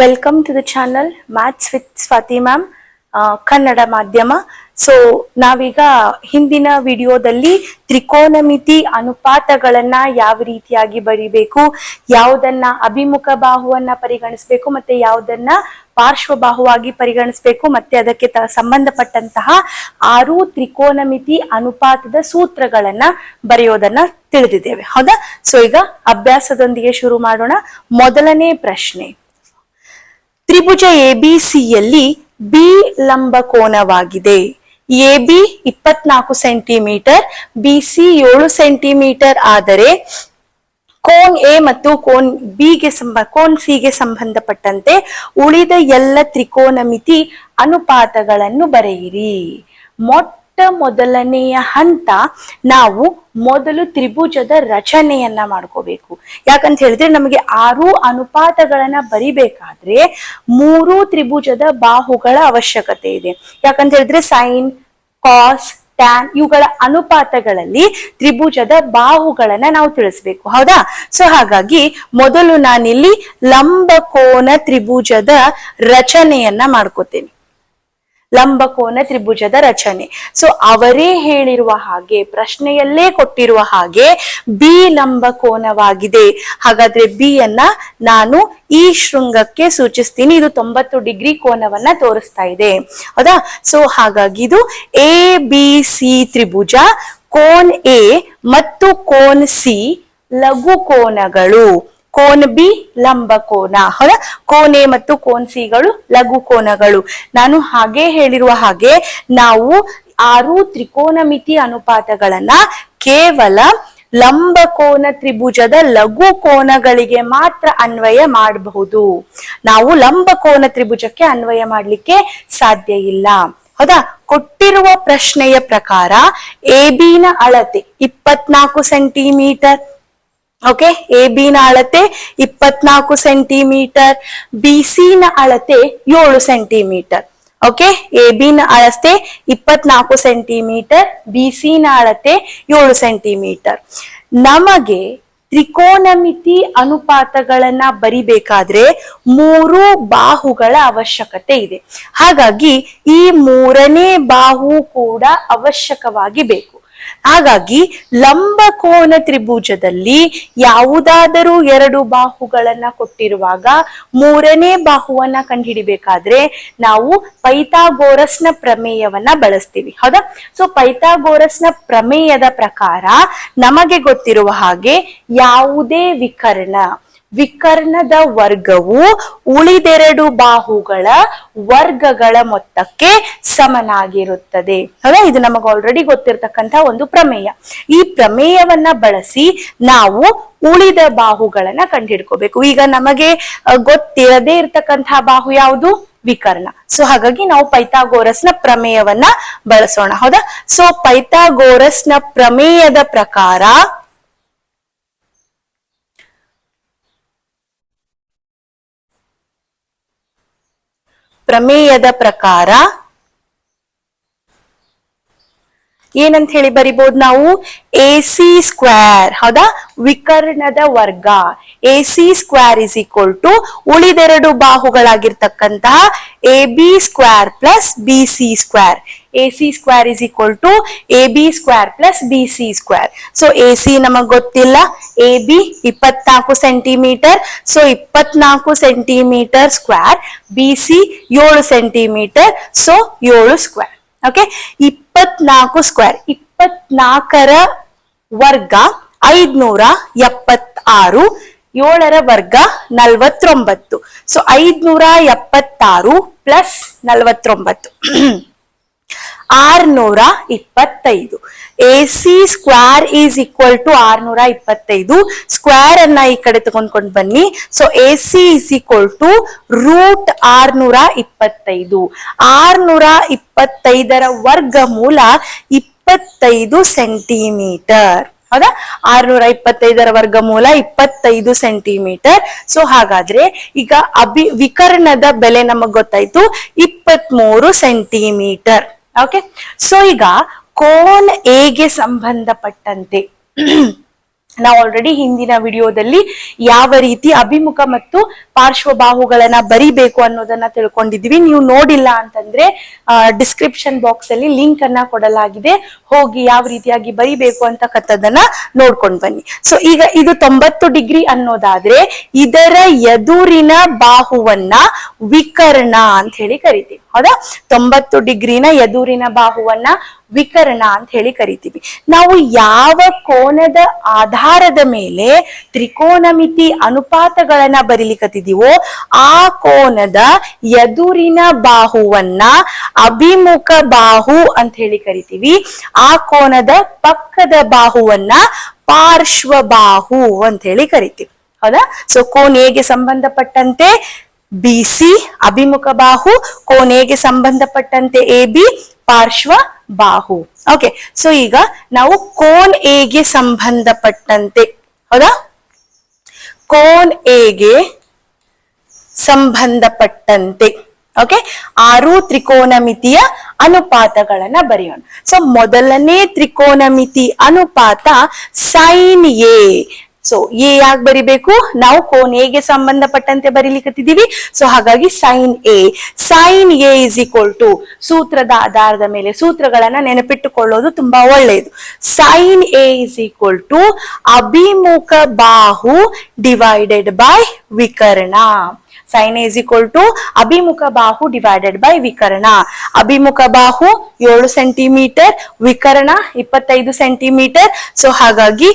Welcome to the channel maths with Swati ma'am Kannada ಮಾಧ್ಯಮ. So ನಾವೀಗ ಹಿಂದಿನ ವಿಡಿಯೋದಲ್ಲಿ ತ್ರಿಕೋನಮಿತಿ ಅನುಪಾತಗಳನ್ನ ಯಾವ ರೀತಿಯಾಗಿ ಬರಿಬೇಕು, ಯಾವುದನ್ನ ಅಭಿಮುಖ ಬಾಹುವನ್ನ ಪರಿಗಣಿಸಬೇಕು, ಮತ್ತೆ ಯಾವುದನ್ನ ಪಾರ್ಶ್ವಬಾಹುವಾಗಿ ಪರಿಗಣಿಸಬೇಕು, ಮತ್ತೆ ಅದಕ್ಕೆ ಸಂಬಂಧಪಟ್ಟಂತಹ ಆರು ತ್ರಿಕೋನಮಿತಿ ಅನುಪಾತದ ಸೂತ್ರಗಳನ್ನ ಬರೆಯೋದನ್ನ ತಿಳಿದಿದ್ದೇವೆ. ಹೌದಾ? ಸೊ ಈಗ ಅಭ್ಯಾಸದೊಂದಿಗೆ ಶುರು ಮಾಡೋಣ. ಮೊದಲನೇ ಪ್ರಶ್ನೆ. ತ್ರಿಭುಜ ಎಬಿಸಿಯಲ್ಲಿ ಬಿ ಲಂಬಕೋನವಾಗಿದೆ ಎ ಬಿ ಇಪ್ಪತ್ನಾಲ್ಕು ಸೆಂಟಿಮೀಟರ್ ಬಿ ಸಿ ಏಳು ಸೆಂಟಿಮೀಟರ್ ಆದರೆ ಕೋನ್ ಎ ಮತ್ತು ಕೋನ್ ಬಿಗೆ ಸಂಬ, ಕೋನ್ ಸಿಗೆ ಸಂಬಂಧಪಟ್ಟಂತೆ ಉಳಿದ ಎಲ್ಲ ತ್ರಿಕೋನಮಿತಿ ಅನುಪಾತಗಳನ್ನು ಬರೆಯಿರಿ. ಮೊಟ್ಟ ಮೊದಲನೆಯ ಹಂತ ನಾವು ಮೊದಲು ತ್ರಿಭುಜದ ರಚನೆಯನ್ನ ಮಾಡ್ಕೋಬೇಕು. ಯಾಕಂತ ಹೇಳಿದ್ರೆ ನಮಗೆ ಆರು ಅನುಪಾತಗಳನ್ನ ಬರಿಬೇಕಾದ್ರೆ ಮೂರು ತ್ರಿಭುಜದ ಬಾಹುಗಳ ಅವಶ್ಯಕತೆ ಇದೆ. ಯಾಕಂತ ಹೇಳಿದ್ರೆ ಸೈನ್ ಕಾಸ್ ಟ್ಯಾನ್ ಇವುಗಳ ಅನುಪಾತಗಳಲ್ಲಿ ತ್ರಿಭುಜದ ಬಾಹುಗಳನ್ನ ನಾವು ತಿಳಿಸ್ಬೇಕು. ಹೌದಾ? ಸೊ ಹಾಗಾಗಿ ಮೊದಲು ನಾನಿಲ್ಲಿ ಲಂಬಕೋನ ತ್ರಿಭುಜದ ರಚನೆಯನ್ನ ಮಾಡ್ಕೋತೇನೆ. ಲಂಬಕೋನ ತ್ರಿಭುಜದ ರಚನೆ. ಸೊ ಅವರೇ ಹೇಳಿರುವ ಹಾಗೆ, ಪ್ರಶ್ನೆಯಲ್ಲೇ ಕೊಟ್ಟಿರುವ ಹಾಗೆ ಬಿ ಲಂಬಕೋನವಾಗಿದೆ. ಹಾಗಾದ್ರೆ ಬಿ ಅನ್ನ ನಾನು ಈ ಶೃಂಗಕ್ಕೆ ಸೂಚಿಸ್ತೀನಿ. ಇದು ತೊಂಬತ್ತು ಡಿಗ್ರಿ ಕೋನವನ್ನ ತೋರಿಸ್ತಾ ಇದೆ. ಹೌದಾ? ಸೊ ಹಾಗಾಗಿ ಇದು ಎ ಬಿ ಸಿ ತ್ರಿಭುಜ, ಕೋನ್ ಎ ಮತ್ತು ಕೋನ್ ಸಿ ಲಘು ಕೋನಗಳು. ಕೋನ್ ಬಿ ಲಂಬಕೋನ ಹೌದಾ? ಕೋನ್ ಎ ಮತ್ತು ಕೋನ್ ಸಿಗಳು ಲಘು ಕೋನಗಳು. ನಾನು ಹಾಗೆ ಹೇಳಿರುವ ಹಾಗೆ ನಾವು ಆರು ತ್ರಿಕೋನಮಿತಿ ಅನುಪಾತಗಳನ್ನ ಕೇವಲ ಲಂಬಕೋನ ತ್ರಿಭುಜದ ಲಘು ಕೋನಗಳಿಗೆ ಮಾತ್ರ ಅನ್ವಯ ಮಾಡಬಹುದು. ನಾವು ಲಂಬಕೋನ ತ್ರಿಭುಜಕ್ಕೆ ಅನ್ವಯ ಮಾಡಲಿಕ್ಕೆ ಸಾಧ್ಯ ಇಲ್ಲ. ಹೌದಾ? ಕೊಟ್ಟಿರುವ ಪ್ರಶ್ನೆಯ ಪ್ರಕಾರ ಎ ನ ಅಳತೆ ಇಪ್ಪತ್ನಾಲ್ಕು ಸೆಂಟಿಮೀಟರ್. ಓಕೆ ಎ ಬಿ ನ ಅಳತೆ ಇಪ್ಪತ್ನಾಲ್ಕು ಸೆಂಟಿಮೀಟರ್ ಬಿ ಸಿ ನ ಅಳತೆ ಏಳು ಸೆಂಟಿಮೀಟರ್ ಓಕೆ ಎ ಬಿ ನ ಅಳತೆ ಇಪ್ಪತ್ನಾಲ್ಕು ಸೆಂಟಿಮೀಟರ್ ಬಿ ಸಿ ನ ಅಳತೆ ಏಳು ಸೆಂಟಿಮೀಟರ್ ನಮಗೆ ತ್ರಿಕೋನಮಿತಿ ಅನುಪಾತಗಳನ್ನ ಬರಿಬೇಕಾದ್ರೆ ಮೂರು ಬಾಹುಗಳ ಅವಶ್ಯಕತೆ ಇದೆ. ಹಾಗಾಗಿ ಈ ಮೂರನೇ ಬಾಹು ಕೂಡ ಅವಶ್ಯಕವಾಗಿ ಬೇಕು. ಹಾಗಾಗಿ ಲಂಬಕೋನ ತ್ರಿಭುಜದಲ್ಲಿ ಯಾವುದಾದರೂ ಎರಡು ಬಾಹುಗಳನ್ನ ಕೊಟ್ಟಿರುವಾಗ ಮೂರನೇ ಬಾಹುವನ್ನ ಕಂಡುಹಿಡಿಬೇಕಾದ್ರೆ ನಾವು ಪೈಥಾಗೋರಸ್ನ ಪ್ರಮೇಯವನ್ನ ಬಳಸ್ತೀವಿ. ಹೌದಾ? ಸೊ ಪೈಥಾಗೋರಸ್ನ ಪ್ರಮೇಯದ ಪ್ರಕಾರ ನಮಗೆ ಗೊತ್ತಿರುವ ಹಾಗೆ ಯಾವುದೇ ವಿಕರ್ಣ ವಿಕರ್ಣದ ವರ್ಗವು ಉಳಿದೆರಡು ಬಾಹುಗಳ ವರ್ಗಗಳ ಮೊತ್ತಕ್ಕೆ ಸಮನಾಗಿರುತ್ತದೆ. ಹೌದಾ ಇದು ನಮಗೆ ಆಲ್ರೆಡಿ ಗೊತ್ತಿರತಕ್ಕಂತ ಒಂದು ಪ್ರಮೇಯ. ಈ ಪ್ರಮೇಯವನ್ನ ಬಳಸಿ ನಾವು ಉಳಿದ ಬಾಹುಗಳನ್ನ ಕಂಡುಹಿಡ್ಕೋಬೇಕು. ಈಗ ನಮಗೆ ಗೊತ್ತಿರದೇ ಇರತಕ್ಕಂತಹ ಬಾಹು ಯಾವುದು? ವಿಕರ್ಣ. ಸೊ ಹಾಗಾಗಿ ನಾವು ಪೈಥಾಗೋರಸ್ನ ಪ್ರಮೇಯವನ್ನ ಬಳಸೋಣ. ಹೌದಾ? ಸೊ ಪೈಥಾಗೋರಸ್ನ ಪ್ರಮೇಯದ ಪ್ರಕಾರ ಪ್ರಮೇಯದ ಪ್ರಕಾರ ಏನಂತ ಹೇಳಿ ಬರಿಬಹುದು ನಾವು? ಎ ಸಿ ಸ್ಕ್ವೇರ್ ಹೌದಾ? ವಿಕರ್ಣದ ವರ್ಗ. A C square is equal to ಉಳಿದೆರಡು ಬಾಹುಗಳಾಗಿರ್ತಕ್ಕಂತಹ A B square plus B C square A C square is equal to A B square plus B C square so A C ನಮಗ್ ಗೊತ್ತಿಲ್ಲ. A B ಇಪ್ಪತ್ನಾಲ್ಕು centimetre so ಇಪ್ಪತ್ನಾಲ್ಕು centimetre square B C ಏಳು centimetre so ಏಳು square okay ಇಪ್ಪತ್ನಾಲ್ಕು square ಇಪ್ಪತ್ನಾಲ್ಕರ ವರ್ಗ ಐದ್ನೂರ ಎಪ್ಪತ್ತಾರು ಏಳರ ವರ್ಗ ನಲ್ವತ್ತೊಂಬತ್ತು. ಸೊ ಐದ್ನೂರ ಎಪ್ಪತ್ತಾರು ಪ್ಲಸ್ ನಲ್ವತ್ತೊಂಬತ್ತು. ಆರ್ನೂರ ಇಪ್ಪತ್ತೈದು. A C square is equal to ಆರ್ನೂರ ಇಪ್ಪತ್ತೈದು. ಸ್ಕ್ವೇರ್ ಅನ್ನ ಈ ಕಡೆ ತಗೊಂಡ್ಕೊಂಡು ಬನ್ನಿ. So, A C is equal to root ಆರ್ನೂರ ಇಪ್ಪತ್ತೈದು. ಆರ್ನೂರ ಇಪ್ಪತ್ತೈದರ ವರ್ಗ ಮೂಲ ಇಪ್ಪತ್ತೈದು ಸೆಂಟಿಮೀಟರ್. ಹೌದಾ? ಆರ್ನೂರ ಇಪ್ಪತ್ತೈದರ ವರ್ಗ ಮೂಲ ಇಪ್ಪತ್ತೈದು ಸೆಂಟಿಮೀಟರ್. ಸೊ, ಹಾಗಾದ್ರೆ ಈಗ ಅಭಿ ವಿಕರ್ಣದ ಬೆಲೆ ನಮಗ್ ಗೊತ್ತಾಯ್ತು. ಇಪ್ಪತ್ಮೂರು ಸೆಂಟಿಮೀಟರ್. ಓಕೆ ಸೊ ಈಗ ಕೋನ್ ಎಗೆ ಸಂಬಂಧಪಟ್ಟಂತೆ ನಾವು ಆಲ್ರೆಡಿ ಹಿಂದಿನ ವಿಡಿಯೋದಲ್ಲಿ ಯಾವ ರೀತಿ ಅಭಿಮುಖ ಮತ್ತು ಪಾರ್ಶ್ವಬಾಹುಗಳನ್ನ ಬರಿಬೇಕು ಅನ್ನೋದನ್ನ ತಿಳ್ಕೊಂಡಿದ್ವಿ. ನೀವು ನೋಡಿಲ್ಲ ಅಂತಂದ್ರೆ ಡಿಸ್ಕ್ರಿಪ್ಷನ್ ಬಾಕ್ಸ್ ಅಲ್ಲಿ ಲಿಂಕ್ ಅನ್ನ ಕೊಡಲಾಗಿದೆ. ಹೋಗಿ ಯಾವ ರೀತಿಯಾಗಿ ಬರಿಬೇಕು ಅಂತಕ್ಕಂಥದ್ದನ್ನ ನೋಡ್ಕೊಂಡು ಬನ್ನಿ. ಸೊ ಈಗ ಇದು ತೊಂಬತ್ತು ಡಿಗ್ರಿ ಅನ್ನೋದಾದ್ರೆ ಇದರ ಎದುರಿನ ಬಾಹುವನ್ನ ವಿಕರ್ಣ ಅಂತ ಹೇಳಿ ಕರಿತೀವಿ. ಹೌದಾ? ತೊಂಬತ್ತು ಡಿಗ್ರಿನ ಎದುರಿನ ಬಾಹುವನ್ನ ವಿಕರ್ಣ ಅಂತ ಹೇಳಿ ಕರಿತೀವಿ. ನಾವು ಯಾವ ಕೋನದ ಆಧಾರದ ಮೇಲೆ ತ್ರಿಕೋನಮಿತಿ ಅನುಪಾತಗಳನ್ನ ಬರಿಲಿಕತ್ತಿದೀವೋ ಆ ಕೋನದ ಎದುರಿನ ಬಾಹುವನ್ನ ಅಭಿಮುಖ ಬಾಹು ಅಂತ ಹೇಳಿ ಕರಿತೀವಿ. ಆ ಕೋನದ ಪಕ್ಕದ ಬಾಹುವನ್ನ ಪಾರ್ಶ್ವಬಾಹು ಅಂತ ಹೇಳಿ ಕರಿತೀವಿ. ಹೌದಾ? ಸೊ ಕೋನ್ ಎಗೆ ಸಂಬಂಧಪಟ್ಟಂತೆ? ಬಿ, ಸಿ, ಅಭಿಮುಖ ಬಾಹು, ಕೋನ್ ಎಗೆ ಸಂಬಂಧಪಟ್ಟಂತೆ? ಎ, ಬಿ, ಪಾರ್ಶ್ವ ಬಾಹು. ಓಕೆ ಸೊ ಈಗ ನಾವು ಕೋನ್ ಎಗೆ ಸಂಬಂಧಪಟ್ಟಂತೆ? ಹೌದಾ? ಕೋನ್ ಎಗೆ ಸಂಬಂಧಪಟ್ಟಂತೆ. ಓಕೆ ಆರು ತ್ರಿಕೋನಮಿತಿಯ ಅನುಪಾತಗಳನ್ನ ಬರೆಯೋಣ. ಸೊ ಮೊದಲನೇ ತ್ರಿಕೋನಮಿತಿ ಅನುಪಾತ ಸೈನ್ ಎ ಸೊ ಎ ಯಾಕೆ ಬರಿಬೇಕು? ನಾವು ಕೋನ್ ಎಗೆ ಸಂಬಂಧಪಟ್ಟಂತೆ ಬರೀಲಿಕ್ಕಿದ್ದೀವಿ ಸೊ ಹಾಗಾಗಿ sine A sine A is equal to ಸೂತ್ರದ ಆಧಾರದ ಮೇಲೆ ಸೂತ್ರಗಳನ್ನ ನೆನಪಿಟ್ಟುಕೊಳ್ಳೋದು ತುಂಬಾ ಒಳ್ಳೆಯದು sine A is equal to ಅಭಿಮುಖ ಬಾಹು ಡಿವೈಡೆಡ್ ಬೈ ವಿಕರ್ಣ. ಸೈನ್ ಈಸ್ ಈಕ್ವಲ್ ಟು ಅಭಿಮುಖ ಬಾಹು ಡಿವೈಡೆಡ್ ಬೈ ವಿಕರ್ಣ. ಅಭಿಮುಖ ಬಾಹು ಏಳು ಸೆಂಟಿಮೀಟರ್ ವಿಕರಣ ಇಪ್ಪತ್ತೈದು ಸೆಂಟಿಮೀಟರ್ ಸೊ ಹಾಗಾಗಿ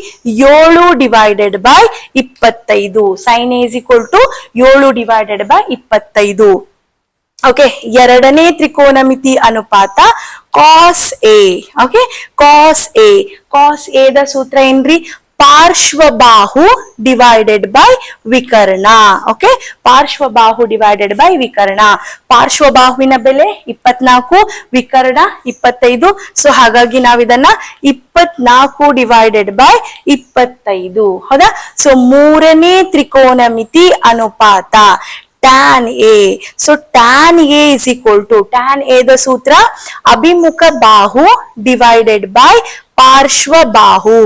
ಏಳು ಡಿವೈಡೆಡ್ ಬೈ ಇಪ್ಪತ್ತೈದು. ಸೈನ್ ಈಸ್ ಈಕ್ವಲ್ ಟು ಏಳು ಡಿವೈಡೆಡ್ ಬೈ ಇಪ್ಪತ್ತೈದು. ಓಕೆ ಎರಡನೇ ತ್ರಿಕೋನಮಿತಿ ಅನುಪಾತ cos A okay cos A cos A the ಸೂತ್ರ ಏನ್ರಿ? ಪಾರ್ಶ್ವಬಾಹು ಡಿವೈಡೆಡ್ ಬೈ ವಿಕರ್ಣ. ಓಕೆ ಪಾರ್ಶ್ವಬಾಹು ಡಿವೈಡೆಡ್ ಬೈ ವಿಕರ್ಣ. ಪಾರ್ಶ್ವಬಾಹುವಿನ ಬೆಲೆ ಇಪ್ಪತ್ನಾಲ್ಕು, ವಿಕರ್ಣ ಇಪ್ಪತ್ತೈದು. ಸೊ ಹಾಗಾಗಿ ನಾವಿದನ್ನ ಇಪ್ಪತ್ನಾಲ್ಕು ಡಿವೈಡೆಡ್ ಬೈ ಇಪ್ಪತ್ತೈದು. ಹೌದಾ? ಸೊ ಮೂರನೇ ತ್ರಿಕೋನಮಿತಿ ಅನುಪಾತ. Tan A so tan A is equal to tan A the ಸೂತ್ರ ಅಭಿಮುಖ ಬಾಹು ಡಿವೈಡೆಡ್ ಬೈ ಪಾರ್ಶ್ವ ಬಾಹು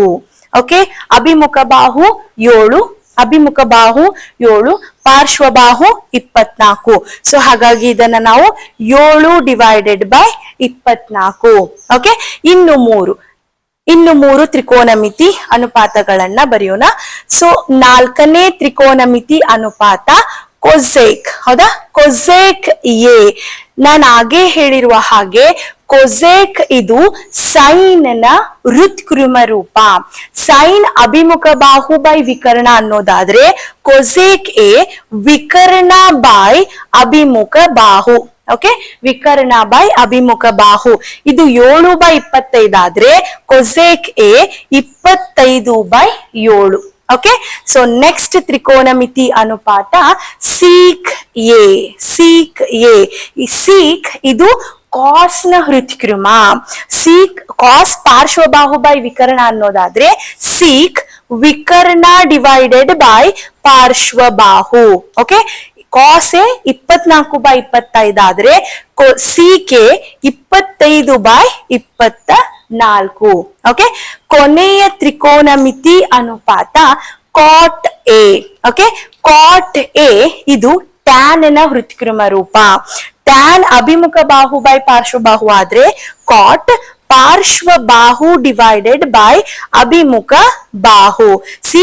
ಓಕೆ ಅಭಿಮುಖ ಬಾಹು ಏಳು ಅಭಿಮುಖ ಬಾಹು ಏಳು ಪಾರ್ಶ್ವಬಾಹು ಇಪ್ಪತ್ನಾಲ್ಕು ಸೊ ಹಾಗಾಗಿ ಇದನ್ನ ನಾವು ಏಳು ಡಿವೈಡೆಡ್ ಬೈ ಇಪ್ಪತ್ನಾಲ್ಕು ಓಕೆ ಇನ್ನು ಮೂರು ಇನ್ನು ಮೂರು ತ್ರಿಕೋನಮಿತಿ ಅನುಪಾತಗಳನ್ನ ಬರೆಯೋಣ ಸೊ ನಾಲ್ಕನೇ ತ್ರಿಕೋನಮಿತಿ ಅನುಪಾತ ಕೊಸೆಕ್ ಹೌದಾ ಕೊಸೆಕ್ ಎ ನಾನು ಹಾಗೆ ಹೇಳಿರುವ ಹಾಗೆ ಕೊಸೆಕ್ ಇದು ಸೈನ್ನ ಹೃತ್ಕೃಮ ರೂಪ. ಸೈನ್ ಅಭಿಮುಖ ಬಾಹು ಬೈ ವಿಕರ್ಣ ಅನ್ನೋದಾದ್ರೆ ಕೊಸೆಕ್ ಎ ವಿಕರ್ಣ ಬೈ ಅಭಿಮುಖ ಬಾಹು. ಓಕೆ ವಿಕರ್ಣ ಬೈ ಅಭಿಮುಖ ಬಾಹು. ಇದು ಏಳು ಬೈ ಇಪ್ಪತ್ತೈದಾದ್ರೆ ಕೊಸೆಕ್ ಎ ಇಪ್ಪತ್ತೈದು ಬೈ ಏಳು. ಓಕೆ ಸೊ ನೆಕ್ಸ್ಟ್ ತ್ರಿಕೋನಮಿತಿ ಅನುಪಾತ sec A. Sec A. Sec ಇದು ಕಾಸ್ನ ಹೃತ್ಕೃಮ ಸೀಕ್ ಕಾಸ್ ಪಾರ್ಶ್ವಬಾಹು ಬೈ ವಿಕರ್ಣ ಅನ್ನೋದಾದ್ರೆ ಸೀಕ್ ವಿಕರ್ಣ ಡಿವೈಡೆಡ್ ಬೈ ಪಾರ್ಶ್ವಬಾಹು. ಓಕೆ ಕಾಸೆ ಇಪ್ಪತ್ನಾಲ್ಕು ಬೈ ಇಪ್ಪತ್ತೈದಾದ್ರೆ ಸಿಕೆ ಇಪ್ಪತ್ತೈದು ಬೈ ಇಪ್ಪತ್ತ ನಾಲ್ಕು ಓಕೆ ಕೊನೆಯ ತ್ರಿಕೋನ ಮಿತಿ ಅನುಪಾತ cot A. Okay cot A ಇದು ಟ್ಯಾನ್ನ ಹೃತ್ಕೃಮ ರೂಪ. ಟ್ಯಾನ್ ಅಭಿಮುಖ ಬಾಹು ಬೈ ಪಾರ್ಶ್ವಬಾಹು ಆದ್ರೆ ಕಾಟ್ ಪಾರ್ಶ್ವ ಬಾಹು ಡಿವೈಡೆಡ್ ಬೈ ಅಭಿಮುಖ ಬಾಹು ಸಿ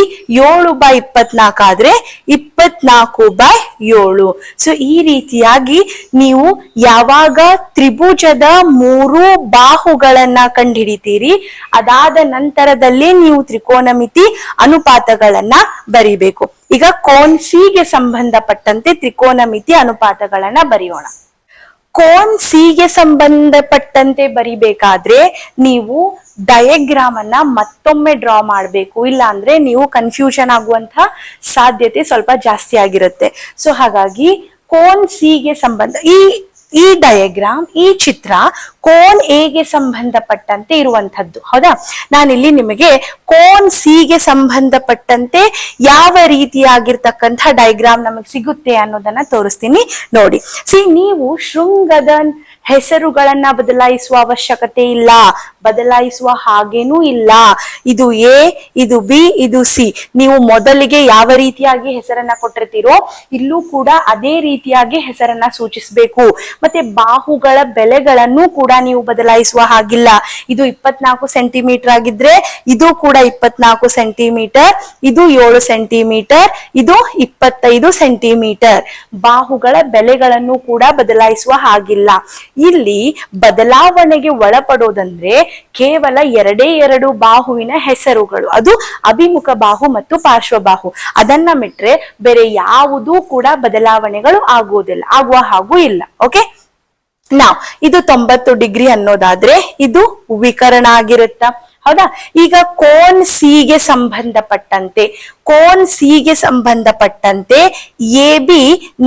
ಏಳು ಬೈ ಇಪ್ಪತ್ನಾಲ್ಕು ಆದ್ರೆ ಇಪ್ಪತ್ನಾಲ್ಕು ಬೈ ಏಳು ಸೊ ಈ ರೀತಿಯಾಗಿ ನೀವು ಯಾವಾಗ ತ್ರಿಭುಜದ ಮೂರು ಬಾಹುಗಳನ್ನ ಕಂಡುಹಿಡಿತೀರಿ ಅದಾದ ನಂತರದಲ್ಲಿ ನೀವು ತ್ರಿಕೋನಮಿತಿ ಅನುಪಾತಗಳನ್ನ ಬರಿಬೇಕು. ಈಗ ಕೋನ್ಗೆ ಸಂಬಂಧಪಟ್ಟಂತೆ ತ್ರಿಕೋನಮಿತಿ ಅನುಪಾತಗಳನ್ನ ಬರೆಯೋಣ. ಕೋನ್ಗೆ ಸಂಬಂಧಪಟ್ಟಂತೆ ಬರಿಬೇಕಾದ್ರೆ ನೀವು ಡಯಾಗ್ರಾಮ್ ಅನ್ನ ಮತ್ತೊಮ್ಮೆ ಡ್ರಾ ಮಾಡಬೇಕು. ಇಲ್ಲ ಅಂದ್ರೆ ನೀವು ಕನ್ಫ್ಯೂಷನ್ ಆಗುವಂತಹ ಸಾಧ್ಯತೆ ಸ್ವಲ್ಪ ಜಾಸ್ತಿ ಆಗಿರುತ್ತೆ. ಸೊ ಹಾಗಾಗಿ ಕೋನ್ಗೆ ಸಂಬಂಧ ಈ ಈ ಡಯಾಗ್ರಾಮ್ ಈ ಚಿತ್ರ ಕೋನ್ ಎಗೆ ಸಂಬಂಧಪಟ್ಟಂತೆ ಇರುವಂತದ್ದು ಹೌದಾ? ನಾನಿಲ್ಲಿ ನಿಮಗೆ ಕೋನ್ ಸಿ ಗೆ ಸಂಬಂಧಪಟ್ಟಂತೆ ಯಾವ ರೀತಿಯಾಗಿರ್ತಕ್ಕಂಥ ಡೈಗ್ರಾಮ್ ನಮಗೆ ಸಿಗುತ್ತೆ ಅನ್ನೋದನ್ನ ತೋರಿಸ್ತೀನಿ. ನೋಡಿ, ಸಿ ನೀವು ಶೃಂಗದ ಹೆಸರುಗಳನ್ನ ಬದಲಾಯಿಸುವ ಅವಶ್ಯಕತೆ ಇಲ್ಲ. ಬದಲಾಯಿಸುವ ಹಾಗೇನೂ ಇಲ್ಲ. ಇದು ಎ, ಇದು ಬಿ, ಇದು ಸಿ. ನೀವು ಮೊದಲಿಗೆ ಯಾವ ರೀತಿಯಾಗಿ ಹೆಸರನ್ನ ಕೊಟ್ಟಿರ್ತೀರೋ, ಇಲ್ಲೂ ಕೂಡ ಅದೇ ರೀತಿಯಾಗಿ ಹೆಸರನ್ನ ಸೂಚಿಸಬೇಕು. ಮತ್ತೆ ಬಾಹುಗಳ ಬೆಲೆಗಳನ್ನು ಕೂಡ ನೀವು ಬದಲಾಯಿಸುವ ಹಾಗಿಲ್ಲ. ಇದು ಇಪ್ಪತ್ನಾಲ್ಕು ಸೆಂಟಿಮೀಟರ್ ಆಗಿದ್ರೆ ಇದು ಕೂಡ ಇಪ್ಪತ್ನಾಲ್ಕು ಸೆಂಟಿಮೀಟರ್, ಇದು ಏಳು ಸೆಂಟಿಮೀಟರ್, ಇದು ಇಪ್ಪತ್ತೈದು ಸೆಂಟಿಮೀಟರ್. ಬಾಹುಗಳ ಬೆಲೆಗಳನ್ನು ಕೂಡ ಬದಲಾಯಿಸುವ ಹಾಗಿಲ್ಲ. ಇಲ್ಲಿ ಬದಲಾವಣೆಗೆ ಒಳಪಡೋದಂದ್ರೆ ಕೇವಲ ಎರಡೇ ಎರಡು ಬಾಹುವಿನ ಹೆಸರುಗಳು. ಅದು ಅಭಿಮುಖ ಬಾಹು ಮತ್ತು ಪಾರ್ಶ್ವಬಾಹು ಅದನ್ನ ಬಿಟ್ರೆ ಬೇರೆ ಯಾವುದೂ ಕೂಡ ಬದಲಾವಣೆಗಳು ಆಗುವುದಿಲ್ಲ, ಆಗುವ ಹಾಗೂ ಇಲ್ಲ. ಓಕೆ ನಾವ್ ಇದು ತೊಂಬತ್ತು ಡಿಗ್ರಿ ಅನ್ನೋದಾದ್ರೆ ಇದು ವಿಕರಣ ಆಗಿರುತ್ತ? ಹೌದಾ? ಈಗ ಕೋನ್ ಸಿ ಗೆ ಸಂಬಂಧಪಟ್ಟಂತೆ, ಕೋನ್ ಸಿ ಗೆ ಸಂಬಂಧಪಟ್ಟಂತೆ ಎ ಬಿ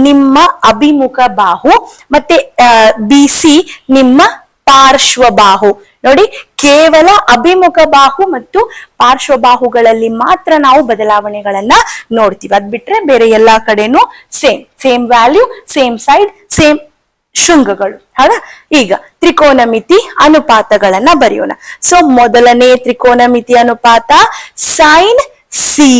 ನಿಮ್ಮ ಅಭಿಮುಖ ಬಾಹು, ಮತ್ತೆ ಬಿ ಸಿ ನಿಮ್ಮ ಪಾರ್ಶ್ವಬಾಹು ನೋಡಿ, ಕೇವಲ ಅಭಿಮುಖ ಬಾಹು ಮತ್ತು ಪಾರ್ಶ್ವ ಬಾಹುಗಳಲ್ಲಿ ಮಾತ್ರ ನಾವು ಬದಲಾವಣೆಗಳನ್ನ ನೋಡ್ತೀವಿ. ಅದ್ ಬಿಟ್ರೆ ಬೇರೆ ಎಲ್ಲಾ ಕಡೆನೂ same. Same value, same side, same ಶೃಂಗಗಳು. ಹೌದಾ? ಈಗ ತ್ರಿಕೋನಮಿತಿ ಅನುಪಾತಗಳನ್ನ ಬರೆಯೋಣ. ಸೊ ಮೊದಲನೇ ತ್ರಿಕೋನಮಿತಿ ಅನುಪಾತ ಸೈನ್ ಸಿ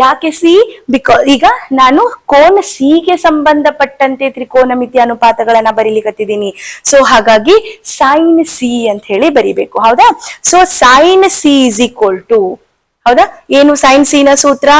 ಯಾಕೆ ಸಿ ಬಿಕಾಸ್ ಈಗ ನಾನು ಕೋನ ಸಿ ಗೆ ಸಂಬಂಧಪಟ್ಟಂತೆ ತ್ರಿಕೋನಮಿತಿ ಅನುಪಾತಗಳನ್ನ ಬರೀಲಿಕ್ಕತ್ತಿದ್ದೀನಿ ಸೊ ಹಾಗಾಗಿ ಸೈನ್ ಸಿ ಅಂತ ಹೇಳಿ ಬರಿಬೇಕು. ಹೌದಾ? So sine C is equal to ಹೌದಾ? ಏನು ಸೈನ್ ಸಿನ ಸೂತ್ರ?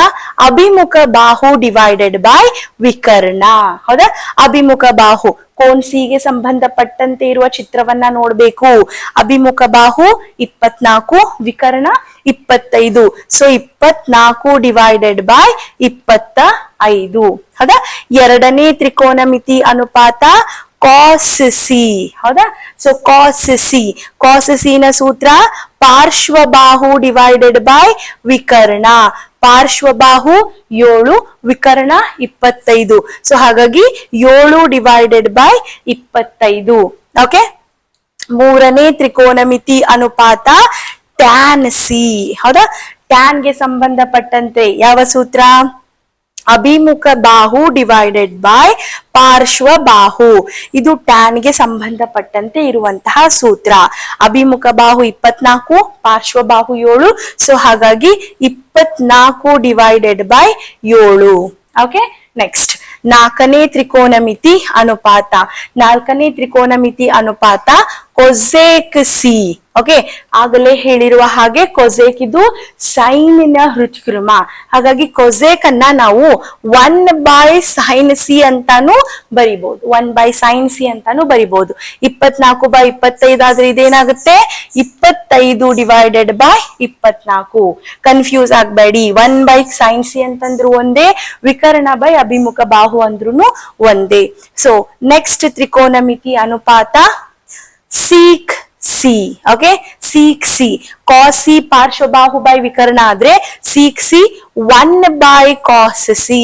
ಅಭಿಮುಖ ಬಾಹು ಡಿವೈಡೆಡ್ ಬೈ ವಿಕರ್ಣ. ಹೌದಾ? ಅಭಿಮುಖ ಬಾಹು. ಕೋನ್ ಸಿಗೆ ಸಂಬಂಧಪಟ್ಟಂತೆ ಇರುವ ಚಿತ್ರವನ್ನ ನೋಡ್ಬೇಕು. ಅಭಿಮುಖ ಬಾಹು ಇಪ್ಪತ್ನಾಲ್ಕು, ವಿಕರ್ಣ ಇಪ್ಪತ್ತೈದು. ಸೊ ಇಪ್ಪತ್ನಾಲ್ಕು ಡಿವೈಡೆಡ್ ಬೈ ಇಪ್ಪತ್ತ ಐದು ಹೌದಾ? ಎರಡನೇ ತ್ರಿಕೋನಮಿತಿ ಅನುಪಾತ ಕಾಸ್ ಸಿ ಹೌದಾ? ಸೊ ಕಾಸ್ ಸಿ ಕಾಸ್ ಸಿನ ಸೂತ್ರ ಪಾರ್ಶ್ವಬಾಹು ಡಿವೈಡೆಡ್ ಬೈ ವಿಕರ್ಣ. ಪಾರ್ಶ್ವಬಾಹು ಏಳು, ವಿಕರ್ಣ ಇಪ್ಪತ್ತೈದು. ಸೊ ಹಾಗಾಗಿ ಏಳು ಡಿವೈಡೆಡ್ ಬೈ ಇಪ್ಪತ್ತೈದು. ಓಕೆ ಮೂರನೇ ತ್ರಿಕೋನಮಿತಿ ಅನುಪಾತ ಟ್ಯಾನ್ ಸಿ ಹೌದಾ? ಟ್ಯಾನ್ಗೆ ಸಂಬಂಧಪಟ್ಟಂತೆ ಯಾವ ಸೂತ್ರ? ಅಭಿಮುಖ ಬಾಹು ಡಿವೈಡೆಡ್ ಬೈ ಪಾರ್ಶ್ವ ಬಾಹು. ಇದು ಟ್ಯಾನ್ಗೆ ಸಂಬಂಧಪಟ್ಟಂತೆ ಇರುವಂತಹ ಸೂತ್ರ. ಅಭಿಮುಖ ಬಾಹು ಇಪ್ಪತ್ನಾಲ್ಕು, ಪಾರ್ಶ್ವ ಬಾಹು ಏಳು. ಸೊ ಹಾಗಾಗಿ ಇಪ್ಪತ್ನಾಲ್ಕು ಡಿವೈಡೆಡ್ ಬೈ ಏಳು. ಓಕೆ ನೆಕ್ಸ್ಟ್ ನಾಲ್ಕನೇ ತ್ರಿಕೋನಮಿತಿ ಅನುಪಾತ. ನಾಲ್ಕನೇ ತ್ರಿಕೋನಮಿತಿ ಅನುಪಾತ ಕೊಸೇಕ್ ಸಿ ಓಕೆ ಆಗಲೇ ಹೇಳಿರುವ ಹಾಗೆ ಕೊಸೇಕ್ ಇದು ಸೈನಿನ ಹೃತ್ಕೃಮ ಹಾಗಾಗಿ ಕೊಸೇಕ್ ಅನ್ನ ನಾವು ಒನ್ ಬೈ ಸೈನ್ ಸಿ ಅಂತಾನು ಬರಿಬಹುದು ಒನ್ ಬೈ ಸೈನ್ ಸಿ ಅಂತಾನು ಬರಿಬಹುದು ಇಪ್ಪತ್ನಾಲ್ಕು ಬೈ ಇಪ್ಪತ್ತೈದು ಆದ್ರೆ ಇದೇನಾಗುತ್ತೆ? ಇಪ್ಪತ್ತೈದು ಡಿವೈಡೆಡ್ ಬೈ ಇಪ್ಪತ್ನಾಲ್ಕು. ಕನ್ಫ್ಯೂಸ್ ಆಗ್ಬೇಡಿ. ಒನ್ ಬೈ ಸೈನ್ ಸಿ ಅಂತಂದ್ರು ಒಂದೇ, ವಿಕರಣ ಬೈ ಅಭಿಮುಖ ಬಾಹು ಅಂದ್ರೂ ಒಂದೇ. ಸೊ ನೆಕ್ಸ್ಟ್ ತ್ರಿಕೋನಮಿತಿ ಅನುಪಾತ sec C okay sec C cos C ಪಾರ್ಶ್ವಬಾಹು by ವಿಕರ್ಣ ಆದ್ರೆ sec C one by cos C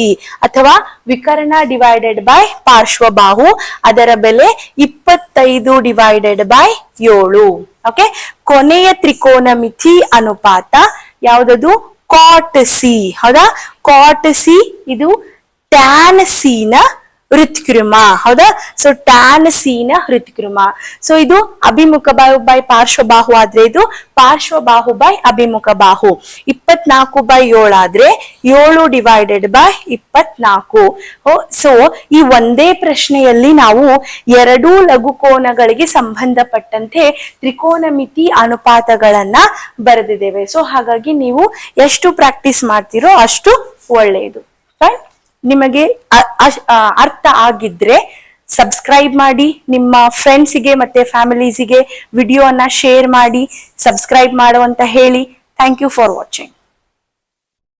ಅಥವಾ ವಿಕರ್ಣ ಡಿವೈಡೆಡ್ ಬೈ ಪಾರ್ಶ್ವಬಾಹು ಅದರ ಬೆಲೆ ಇಪ್ಪತ್ತೈದು ಡಿವೈಡೆಡ್ ಬೈ ಏಳು. ಓಕೆ ಕೊನೆಯ ತ್ರಿಕೋನಮಿತಿ ಅನುಪಾತ ಯಾವುದದು? ಕಾಟ್ ಸಿ ಹೌದಾ? ಕಾಟ್ ಸಿ ಇದು ಟ್ಯಾನ್ ಸಿ ನ ಹೃತ್ಕೃಮ ಹೌದಾ? ಸೊ ಟ್ಯಾನ್ ಸೀನ ಹೃತ್ಕೃಮ ಸೊ ಇದು ಅಭಿಮುಖ ಬಾಹು ಬೈ ಪಾರ್ಶ್ವಬಾಹು ಆದ್ರೆ ಇದು ಪಾರ್ಶ್ವಬಾಹು ಬೈ ಅಭಿಮುಖ ಬಾಹು. ಇಪ್ಪತ್ನಾಲ್ಕು ಬೈ ಏಳು ಆದ್ರೆ ಏಳು ಡಿವೈಡೆಡ್ ಬೈ ಇಪ್ಪತ್ನಾಲ್ಕು. ಸೊ ಈ ಒಂದೇ ಪ್ರಶ್ನೆಯಲ್ಲಿ ನಾವು ಎರಡೂ ಲಘುಕೋನಗಳಿಗೆ ಸಂಬಂಧಪಟ್ಟಂತೆ ತ್ರಿಕೋನಮಿತಿ ಅನುಪಾತಗಳನ್ನ ಬರೆದಿದ್ದೇವೆ. ಸೊ ಹಾಗಾಗಿ ನೀವು ಎಷ್ಟು ಪ್ರಾಕ್ಟೀಸ್ ಮಾಡ್ತೀರೋ ಅಷ್ಟು ಒಳ್ಳೆಯದು. Fine? ನಿಮಗೆ ಅರ್ಥ ಆಗಿದ್ರೆ ಸಬ್ಸ್ಕ್ರೈಬ್ ಮಾಡಿ, ನಿಮ್ಮ ಫ್ರೆಂಡ್ಸಿಗೆ ಮತ್ತೆ ಫ್ಯಾಮಿಲೀಸಿಗೆ ವಿಡಿಯೋನ ಶೇರ್ ಮಾಡಿ ಸಬ್ಸ್ಕ್ರೈಬ್ ಮಾಡುವಂತ ಹೇಳಿ. Thank you for watching